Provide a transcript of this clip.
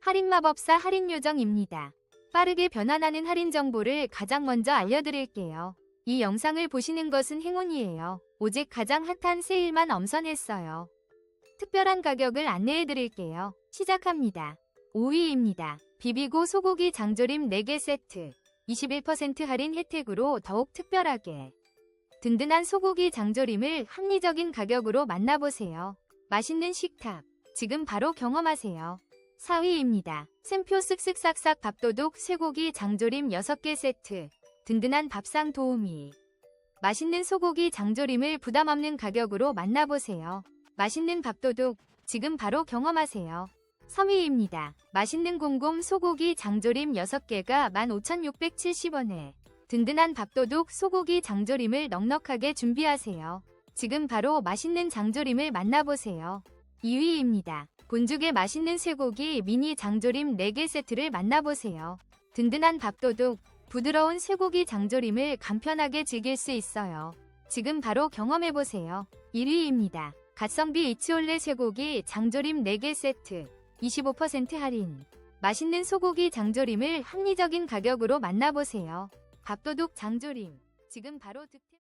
할인마법사 할인요정입니다. 빠르게 변환하는 할인 정보를 가장 먼저 알려드릴게요. 이 영상을 보시는 것은 행운이에요. 오직 가장 핫한 세일만 엄선했어요. 특별한 가격을 안내해드릴게요. 시작합니다. 5위입니다. 비비고 소고기 장조림 4개 세트. 21% 할인 혜택으로 더욱 특별하게. 든든한 소고기 장조림을 합리적인 가격으로 만나보세요. 맛있는 식탁. 지금 바로 경험하세요. 4위입니다. 샘표 쓱쓱 싹싹 밥도둑 쇠고기 장조림 6개 세트. 든든한 밥상 도우미. 맛있는 소고기 장조림을 부담 없는 가격으로 만나보세요. 맛있는 밥도둑. 지금 바로 경험하세요. 3위입니다. 맛있는 곰곰 소고기 장조림 6개가 15,670원에 든든한 밥도둑 소고기 장조림을 넉넉하게 준비하세요. 지금 바로 맛있는 장조림을 만나보세요. 2위입니다. 본죽의 맛있는 쇠고기 미니 장조림 4개 세트를 만나보세요. 든든한 밥도둑, 부드러운 쇠고기 장조림을 간편하게 즐길 수 있어요. 지금 바로 경험해보세요. 1위입니다. 갓성비 이치올레 쇠고기 장조림 4개 세트, 25% 할인. 맛있는 소고기 장조림을 합리적인 가격으로 만나보세요. 밥도둑 장조림. 지금 바로 득템.